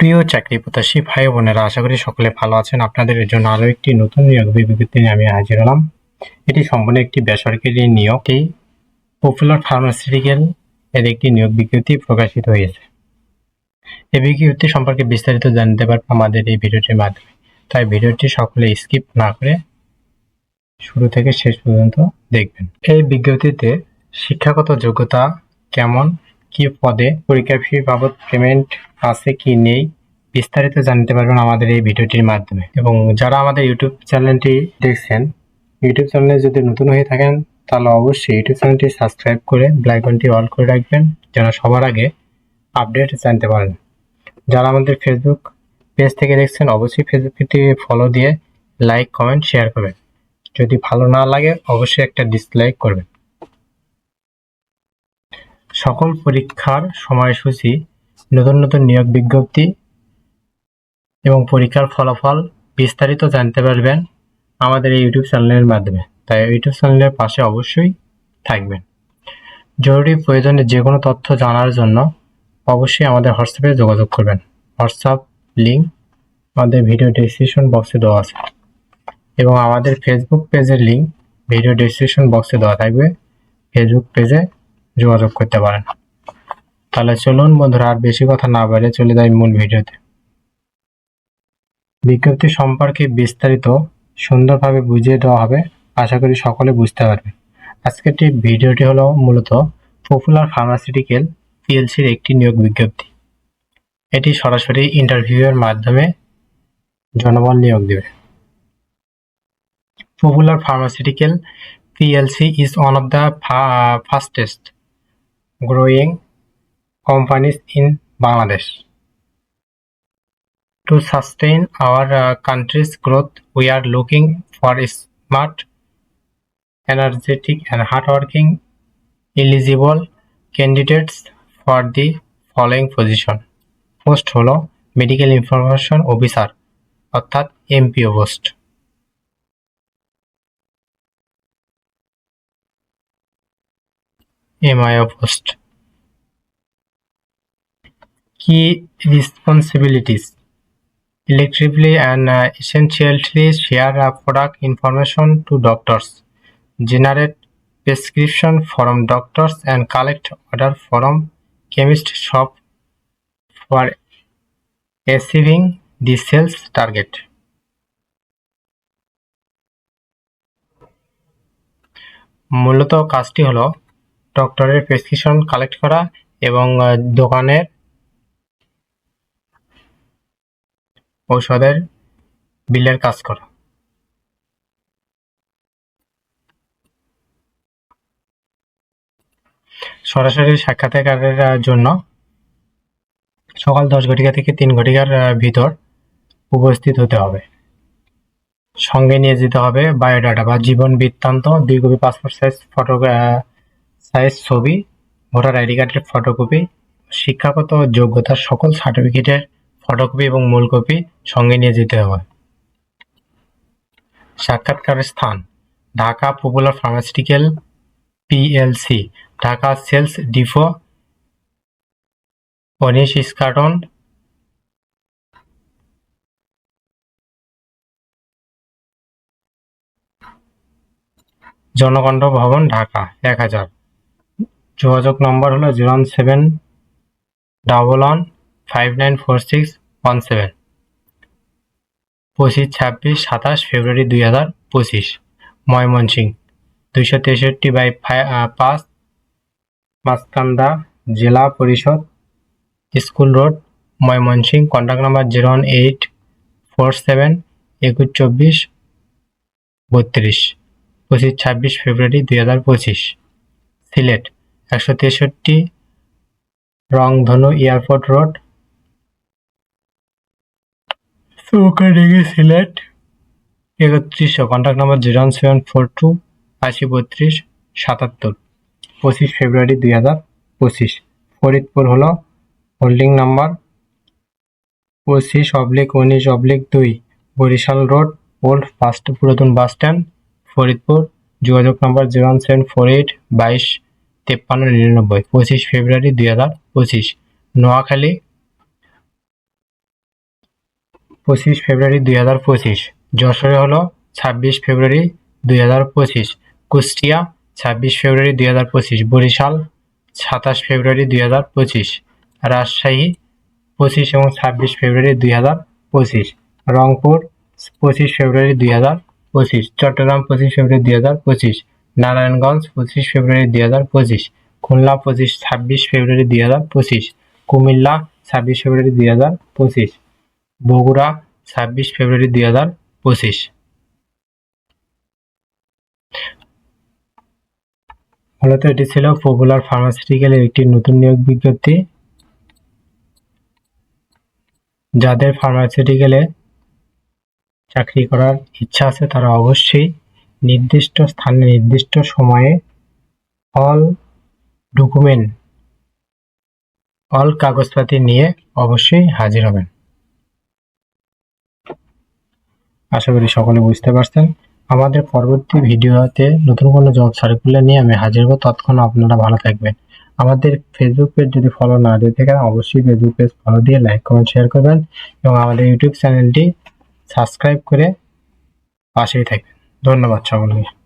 প্রিয় চাকরি প্রত্যাশী ভাই বোনেরা, আশা করি সকলে ভালো আছেন। আপনাদের জন্য আরও একটি নতুন নিয়োগ বিজ্ঞপ্তি নিয়ে আমি হাজির হলাম। এটি সম্পূর্ণ একটি বেসরকারি নিয়োগ এই পপুলার ফার্মাসিউটিক্যাল এর একটি নিয়োগ বিজ্ঞপ্তি প্রকাশিত হয়েছে। এই বিজ্ঞপ্তি সম্পর্কে বিস্তারিত জানতে পারব আমাদের এই ভিডিওটির মাধ্যমে। তাই ভিডিওটি সকলে স্কিপ না করে শুরু থেকে শেষ পর্যন্ত দেখবেন। এই বিজ্ঞপ্তিতে শিক্ষাগত যোগ্যতা কেমন কি পদে পরীক্ষা ফি বাবদ পেমেন্ট আছে কি নেই বিস্তারিত জানতে পারবেন আমাদের এই ভিডিওটির মাধ্যমে। এবং যারা আমাদের ইউটিউব চ্যানেলটি দেখছেন ইউটিউব চ্যানেলে যদি নতুন হয়ে থাকেন, তাহলে অবশ্যই ইউটিউব চ্যানেলটি সাবস্ক্রাইব করে ব্লাইকনটি অল করে রাখবেন, যেন সবার আগে আপডেট জানতে পারেন। যারা আমাদের ফেসবুক পেজ থেকে দেখছেন, অবশ্যই ফেসবুকটি ফলো দিয়ে লাইক কমেন্ট শেয়ার করবেন। যদি ভালো না লাগে, অবশ্যই একটা ডিসলাইক করবেন। সকল পরীক্ষার সময়সূচি, নতুন নতুন নিয়োগ বিজ্ঞপ্তি এবং পরীক্ষার ফলাফল বিস্তারিত জানতে পারবেন আমাদের এই ইউটিউব চ্যানেলের মাধ্যমে। তাই ইউটিউব চ্যানেলের পাশে অবশ্যই থাকবেন। জরুরি প্রয়োজনে যে কোনো তথ্য জানার জন্য অবশ্যই আমাদের হোয়াটসঅ্যাপে যোগাযোগ করবেন। হোয়াটসঅ্যাপ লিঙ্ক আমাদের ভিডিও ডেসক্রিপশন বক্সে দেওয়া আছে এবং আমাদের ফেসবুক পেজের লিঙ্ক ভিডিও ডেসক্রিপশন বক্সে দেওয়া থাকবে। ফেসবুক পেজে যোগাযোগ করতে পারেন। তাহলে চলুন বন্ধুরা, আর বেশি কথা না বলে চলে যাই মূল ভিডিওতে। বিজ্ঞপ্তি সম্পর্কে বিস্তারিত সুন্দরভাবে বুঝিয়ে দেওয়া হবে। আশা করি সকলে বুঝতে পারবে। আজকের ভিডিওটি হলো মূলত পপুলার ফার্মাসিউটিক্যাল পিএলসির একটি নিয়োগ বিজ্ঞপ্তি। এটি সরাসরি ইন্টারভিউয়ের মাধ্যমে জনবল নিয়োগ দেবে। Popular Pharmaceutical PLC is one of fa- fastest growing companies in Bangladesh. To sustain our uh, country's growth, we are looking for smart, energetic, and hardworking eligible candidates for the following position. Post হলো medical information officer অর্থাৎ MPO post MIO post. Key responsibilities Electrically and uh, essentially share uh, product information to doctors, generate prescription from doctors, and collect order from chemist shop for achieving the sales target. মূলত কাজটি হলো ডক্টরের prescription collect করা এবং দোকানের ঔষধের বিলের কাজ করা। সরাসরি সাক্ষাৎকারের জন্য সকাল দশ ঘটিকা থেকে তিন ঘটিকার ভিতর উপস্থিত হতে হবে। সঙ্গে নিয়ে যেতে হবে বায়োডাটা বা জীবন বৃত্তান্ত, দুই copy passport size photo size ছবি ভোটার আইডি কার্ডের ফটোকপি শিক্ষাগত যোগ্যতার সকল সার্টিফিকেটের ফটোকপি এবং মূল কপি সঙ্গে নিয়ে যেতে হবে। সাক্ষাৎকারের স্থান, Dhaka Popular Pharmaceutical PLC Dhaka sales depot anise Eskaton Janakantha ভবন, ঢাকা, এক হাজার। যোগাযোগ নম্বর হলো zero one seven double one five nine four six one seven. পঁচিশ, ছাব্বিশ, সাতাশ ফেব্রুয়ারি দুই হাজার পঁচিশ। ময়মনসিং, দুইশো তেষট্টি বাই পাঁচ মাসকান্দা জেলা পরিষদ school road, Mymensingh. Contact number zero one eight four seven একুশ চব্বিশ বত্রিশ। পঁচিশ, ছাব্বিশ ফেব্রুয়ারি দুই হাজার পঁচিশ। সিলেট একশো তেষট্টি রংধনু এয়ারপোর্ট রোড। চৌকাডিগি সিলেট একত্রিশশো contact number zero one seven four two আশি বত্রিশ, সাতাত্তর। পঁচিশ ফেব্রুয়ারি দুই হাজার পঁচিশ। ফরিদপুর হলো হোল্ডিং নাম্বার পঁচিশ অবলিক উনিশ অবলিক দুই। বরিশাল রোড, ওল্ড ফার্স্ট পুরাতন বাস স্ট্যান্ড, ফরিদপুর। যোগাযোগ নম্বর zero one seven four eight বাইশ তেপ্পান্ন, নিরানব্বই, পঁচিশ ফেব্রুয়ারি দুই হাজার পঁচিশ। নোয়াখালী, পঁচিশ ফেব্রুয়ারি দুই হাজার পঁচিশ। যশোরে হলো ছাব্বিশ ফেব্রুয়ারি দুই হাজার পঁচিশ। কুষ্টিয়া, ছাব্বিশ ফেব্রুয়ারি দুই হাজার পঁচিশ। বরিশাল, সাতাশ ফেব্রুয়ারি দুই হাজার পঁচিশ। রাজশাহী, পঁচিশ এবং ছাব্বিশ ফেব্রুয়ারি দুই হাজার পঁচিশ। রংপুর, পঁচিশ ফেব্রুয়ারি দুই হাজার পঁচিশ। চট্টগ্রাম, পঁচিশ ফেব্রুয়ারি দুই হাজার পঁচিশ। নারায়ণগঞ্জ পঁচিশ ফেব্রুয়ারি দুই হাজার পঁচিশ, খুলনা পঁচিশ, ছাব্বিশ ফেব্রুয়ারি দুই হাজার পঁচিশ, কুমিল্লা ছাব্বিশ ফেব্রুয়ারি দুই হাজার পঁচিশ, বগুড়া ছাব্বিশ ফেব্রুয়ারি দুই হাজার পঁচিশ। মূলত এটি ছিল পপুলার ফার্মাসিউটিক্যালের একটি নতুন নিয়োগ বিজ্ঞপ্তি। যাদের ফার্মাসিউটিক্যালে চাকরি করার ইচ্ছা আছে তারা অবশ্যই নির্দিষ্ট স্থানে, নির্দিষ্ট সময়ে অল ডকুমেন্ট অল কাগজপাতি নিয়ে অবশ্যই হাজির হবেন। আশা করি সকলে বুঝতে পারছেন। আমাদের পরবর্তী ভিডিওতে নতুন কোনো জব সার্কুলার নিয়ে আমি হাজির হব। ততক্ষণ আপনারা ভালো থাকবেন। আমাদের ফেসবুক পেজ যদি ফলো না দিয়ে থাকেন, অবশ্যই ফেসবুক পেজ ফলো দিয়ে লাইক কমেন্ট শেয়ার করবেন এবং আমাদের ইউটিউব চ্যানেলটি সাবস্ক্রাইব করে পাশেই থাকবেন। ধন্যবাদ সকলকে।